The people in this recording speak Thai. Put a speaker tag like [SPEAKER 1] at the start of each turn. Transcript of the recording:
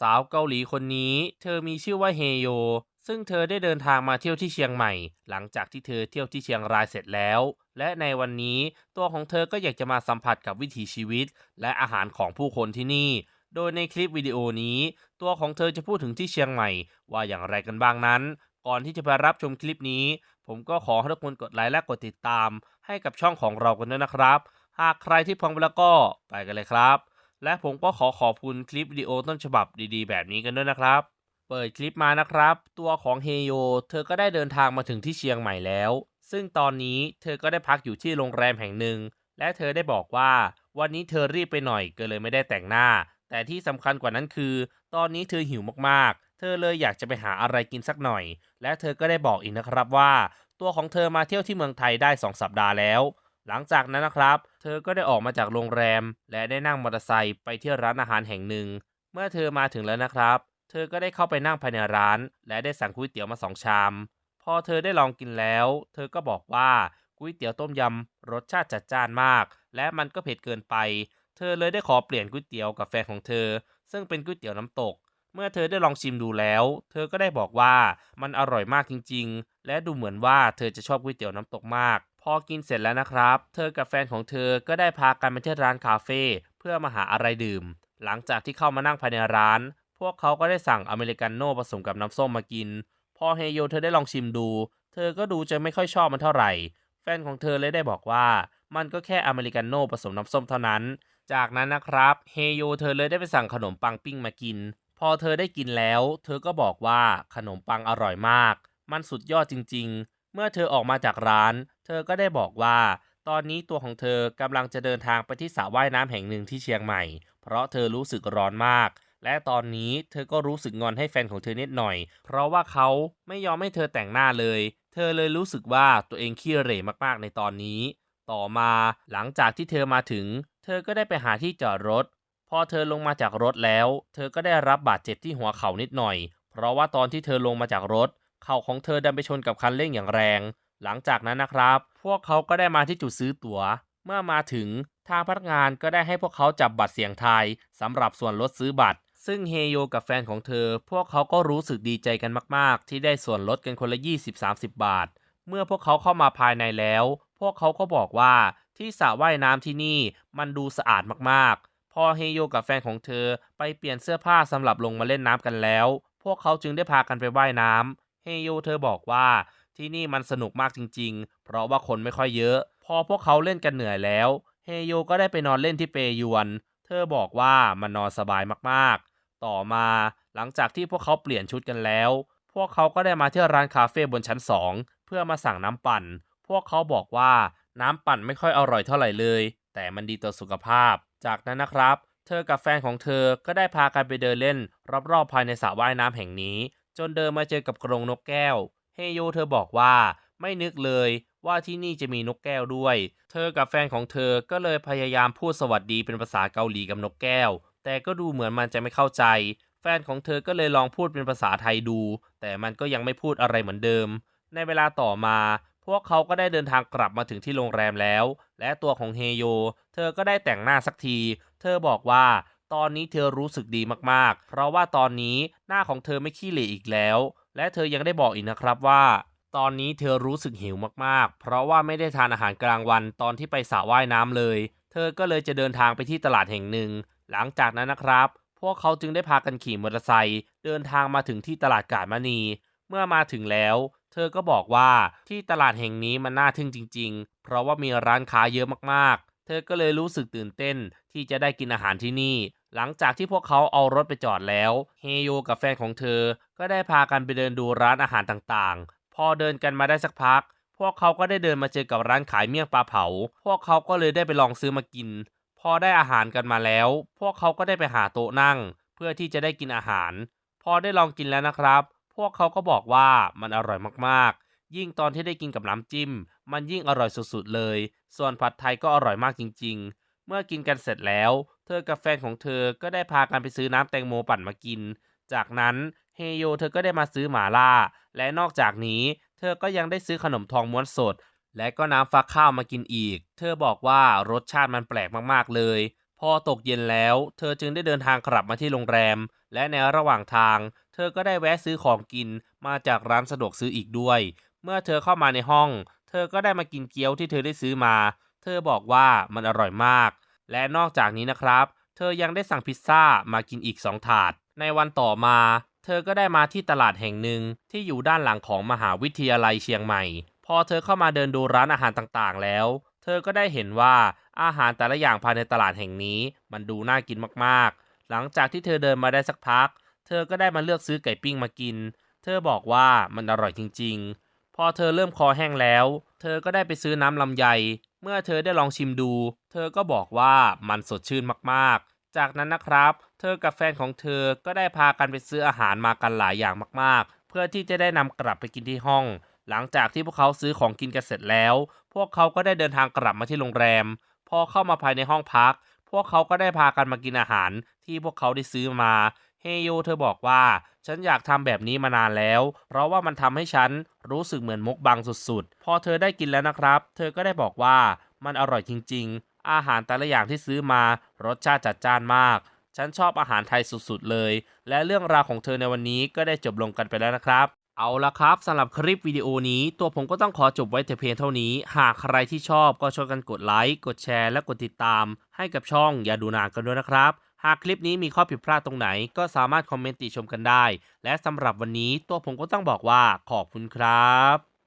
[SPEAKER 1] สาวเกาหลีคนนี้ เธอมีชื่อว่าเฮโย ซึ่งเธอได้เดินทางมาเที่ยวที่เชียงใหม่ หลังจากที่เธอเที่ยวที่เชียงรายเสร็จแล้ว และในวันนี้ตัวของเธอก็อยากจะมาสัมผัสกับวิถีชีวิต และอาหารของผู้คนที่นี่ โดยในคลิปวิดีโอนี้ ตัวของเธอจะพูดถึงที่เชียงใหม่ ว่าอย่างไรกันบ้างนั้น ก่อนที่จะไปรับชมคลิปนี้ ผมก็ขอให้ทุกคนกดไลค์และกดติดตาม ให้กับช่องของเรากันด้วยนะครับ หากใครที่พร้อมแล้วก็ไปกันเลยครับ และผมก็ขอขอบคุณคลิปวิดีโอต้นฉบับดีๆ แบบนี้กันด้วยนะครับ เปิดคลิปมานะครับ ตัวของเฮโยเธอก็ได้เดินทางมาถึงที่เชียงใหม่แล้ว ซึ่งตอนนี้เธอก็ได้พักอยู่ที่โรงแรมแห่งหนึ่ง และเธอได้บอกว่า วันนี้เธอรีบไปหน่อยก็เลยไม่ได้แต่งหน้า แต่ที่สำคัญกว่านั้นคือ ตอนนี้เธอหิวมากๆ เธอเลยอยากจะไปหาอะไรกินสักหน่อย และเธอก็ได้บอกอีกนะครับว่า ตัวของเธอมาเที่ยวที่เมืองไทยได้ 2 สัปดาห์แล้ว หลังจากนั้นนะครับ เธอก็ได้ออกมาจากโรงแรม และได้นั่งมอเตอร์ไซค์ไปที่ร้านอาหารแห่งหนึ่ง เมื่อเธอมาถึงแล้วนะครับ เธอก็ได้เข้าไปนั่งภายในร้าน และได้สั่งก๋วยเตี๋ยวมาสองชาม พอเธอได้ลองกินแล้ว เธอก็บอกว่าก๋วยเตี๋ยวต้มยำรสชาติจัดจ้านมาก และมันก็เผ็ดเกินไป เธอเลยได้ขอเปลี่ยนก๋วยเตี๋ยวกับแฟนของเธอ ซึ่งเป็นก๋วยเตี๋ยวน้ำตก เมื่อเธอได้ลองชิมดูแล้ว เธอก็ได้บอกว่ามันอร่อยมากจริง ๆ และดูเหมือนว่าเธอจะชอบก๋วยเตี๋ยวน้ำตกมาก อกินเสร็จแล้วนะครับ เธอกับแฟนของเธอก็ได้พากันไปที่ร้านคาเฟ่เพื่อมาหาอะไรดื่ม หลังจากที่เข้ามานั่งภายในร้าน พวกเขาก็ได้สั่งอเมริกาโน่ผสมกับน้ำส้มมากิน พอเฮโยเธอได้ลองชิมดู เธอก็ดูจะไม่ค่อยชอบมันเท่าไหร่ แฟนของเธอเลยได้บอกว่า มันก็แค่อเมริกาโน่ผสมน้ำส้มเท่านั้น จากนั้นนะครับ เฮโยเธอเลยได้ไปสั่งขนมปังปิ้งมากิน พอเธอได้กินแล้ว เธอก็บอกว่าขนมปังอร่อยมาก มันสุดยอดจริง ๆ เมื่อเธอออกมาจากร้าน เธอก็ได้บอกว่า ตอนนี้ตัวของเธอกำลังจะเดินทางไปที่สระว่ายน้ำแห่งหนึ่งที่เชียงใหม่ เพราะเธอรู้สึกร้อนมาก และตอนนี้เธอก็รู้สึกงอนให้แฟนของเธอนิดหน่อย เพราะว่าเขาไม่ยอมให้เธอแต่งหน้าเลย เธอเลยรู้สึกว่าตัวเองขี้เหร่มากๆในตอนนี้ ต่อมาหลังจากที่เธอมาถึง เธอก็ได้ไปหาที่จอดรถ พอเธอลงมาจากรถแล้ว เธอก็ได้รับบาดเจ็บที่หัวเข่านิดหน่อย เพราะว่าตอนที่เธอลงมาจากรถ เข่าของเธอดันไปชนกับคันเร่งอย่างแรง หลังจากนั้นนะครับ พวกเขาก็ได้มาที่จุดซื้อตั๋ว เมื่อมาถึงทางพนักงานก็ได้ให้พวกเขาจับบัตรเสียงทายสำหรับส่วนลดซื้อบัตร ซึ่งเฮโยกับแฟนของเธอ พวกเขาก็รู้สึกดีใจกันมาก ๆ ที่ได้ส่วนลดกันคนละ 20-30 บาท เมื่อพวกเขาเข้ามาภายในแล้ว พวกเขาก็บอกว่าที่สระว่ายน้ำที่นี่มันดูสะอาดมาก ๆ พอเฮโยกับแฟนของเธอไปเปลี่ยนเสื้อผ้าสำหรับลงมาเล่นน้ำกันแล้ว พวกเขาจึงได้พากันไปว่ายน้ำ ยูเธอบอกว่าที่นี่มันสนุกมากจริง ๆ เพราะว่าคนไม่ค่อยเยอะ พอพวกเขาเล่นกันเหนื่อยแล้วเฮโยก็ได้ไปนอนเล่นที่เปยวน เธอบอกว่ามันนอนสบายมากๆ ต่อมาหลังจากที่พวกเขาเปลี่ยนชุดกันแล้ว พวกเขาก็ได้มาที่ร้านคาเฟ่บนชั้น2เพื่อมาสั่งน้ำปั่น พวกเขาบอกว่าน้ำปั่นไม่ค่อยอร่อยเท่าไหร่เลย แต่มันดีต่อสุขภาพ จากนั้นนะครับ เธอกับแฟนของเธอก็ได้พากันไปเดินเล่น รอบๆภายในสระว่ายน้ำแห่งนี้ จนเดินมาเจอกับกรงนกแก้ว เฮโยเธอบอกว่าไม่นึกเลยว่าที่นี่จะมีนกแก้วด้วย เธอกับแฟนของเธอก็เลยพยายามพูดสวัสดีเป็นภาษาเกาหลีกับนกแก้ว แต่ก็ดูเหมือนมันจะไม่เข้าใจ แฟนของเธอก็เลยลองพูดเป็นภาษาไทยดู แต่มันก็ยังไม่พูดอะไรเหมือนเดิม ในเวลาต่อมา พวกเขาก็ได้เดินทางกลับมาถึงที่โรงแรมแล้ว และตัวของเฮโย เธอก็ได้แต่งหน้าสักที เธอบอกว่า ตอนนี้เธอรู้สึกดีมากๆ เพราะว่าตอนนี้หน้าของเธอไม่ขี้เหร่อีกแล้ว และเธอยังได้บอกอีกนะครับว่า ตอนนี้เธอรู้สึกหิวมากๆ เพราะว่าไม่ได้ทานอาหารกลางวันตอนที่ไปสระว่ายน้ำเลย เธอก็เลยจะเดินทางไปที่ตลาดแห่งหนึ่ง หลังจากนั้นนะครับ พวกเขาจึงได้พากันขี่มอเตอร์ไซค์เดินทางมาถึงที่ตลาดกาดมณีเมื่อมาถึงแล้ว เธอก็บอกว่าที่ตลาดแห่งนี้มันน่าทึ่งจริง ๆ เพราะว่ามีร้านค้าเยอะมากๆ เธอก็เลยรู้สึกตื่นเต้นที่จะได้กินอาหารที่นี่ หลังจากที่พวกเขาเอารถไปจอดแล้วเฮโยกับแฟนของเธอ ก็ได้พากันไปเดินดูร้านอาหารต่างๆ พอเดินกันมาได้สักพัก พวกเขาก็ได้เดินมาเจอกับร้านขายเมี่ยงปลาเผา พวกเขาก็เลยได้ไปลองซื้อมากิน พอได้อาหารกันมาแล้ว พวกเขาก็ได้ไปหาโต๊ะนั่ง เพื่อที่จะได้กินอาหาร พอได้ลองกินแล้วนะครับ พวกเขาก็บอกว่ามันอร่อยมากๆ ยิ่งตอนที่ได้กินกับน้ำจิ้ม มันยิ่งอร่อยสุดๆเลย ส่วนผัดไทยก็อร่อยมากจริง ๆ เมื่อกินกันเสร็จแล้ว เธอกับแฟนของเธอก็ได้พากันไปซื้อน้ำแตงโมปั่นมากิน จากนั้นเฮโยเธอก็ได้มาซื้อหมาล่า และนอกจากนี้ เธอก็ยังได้ซื้อขนมทองม้วนสด และก็น้ำฟักข้าวมากินอีก เธอบอกว่ารสชาติมันแปลกมากๆเลย พอตกเย็นแล้ว เธอจึงได้เดินทางกลับมาที่โรงแรม และในระหว่างทาง เธอก็ได้แวะซื้อของกินมาจากร้านสะดวกซื้ออีกด้วย เมื่อเธอเข้ามาในห้อง เธอก็ได้มากินเกี๊ยวที่เธอได้ซื้อมา เธอบอกว่ามันอร่อยมาก และนอกจากนี้นะครับ เธอยังได้สั่งพิซซ่ามากินอีก 2 ถาด ในวันต่อมา เธอก็ได้มาที่ตลาดแห่งหนึ่งที่อยู่ด้านหลังของมหาวิทยาลัยเชียงใหม่ พอเธอเข้ามาเดินดูร้านอาหารต่างๆ แล้ว เธอก็ได้เห็นว่าอาหารแต่ละอย่างภายในตลาดแห่งนี้ มันดูน่ากินมากๆ หลังจากที่เธอเดินมาได้สักพัก เธอก็ได้มาเลือกซื้อไก่ปิ้งมากิน เธอบอกว่ามันอร่อยจริง ๆ พอเธอเริ่มคอแห้งแล้ว เธอก็ได้ไปซื้อน้ำลำไย เมื่อเธอได้ลองชิมดู เธอก็บอกว่ามันสดชื่นมากๆ จากนั้นนะครับ เธอกับแฟนของเธอก็ได้พากันไปซื้ออาหารมากันหลายอย่างมากๆ เพื่อที่จะได้นำกลับไปกินที่ห้อง หลังจากที่พวกเขาซื้อของกินกันเสร็จแล้ว พวกเขาก็ได้เดินทางกลับมาที่โรงแรม พอเข้ามาภายในห้องพัก พวกเขาก็ได้พากันมากินอาหารที่พวกเขาได้ซื้อมา ยเธอบอกว่า ฉันอยากทำแบบนี้มานานแล้ว เพราะว่ามันทำให้ฉันรู้สึกเหมือนมกบังสุดๆ พอเธอได้กินแล้วนะครับ เธอก็ได้บอกว่ามันอร่อยจริงๆ อาหารแต่ละอย่างที่ซื้อมารสชาติจัดจ้านมาก ฉันชอบอาหารไทยสุดๆเลย และเรื่องราวของเธอในวันนี้ก็ได้จบลงกันไปแล้วนะครับเอาละครับสำหรับคลิปวิดีโอนี้ ตัวผมก็ต้องขอจบไว้แต่เพียงเท่านี้ หากใครที่ชอบก็ช่วยกันกดไลค์ กดแชร์ และกดติดตาม ให้กับช่องอย่าดูนานกันด้วยนะครับ หากคลิปนี้มีข้อผิดพลาดตรงไหน ก็สามารถคอมเมนต์ติชมกันได้ และสำหรับวันนี้ตัวผมก็ต้องบอกว่าขอบคุณครับ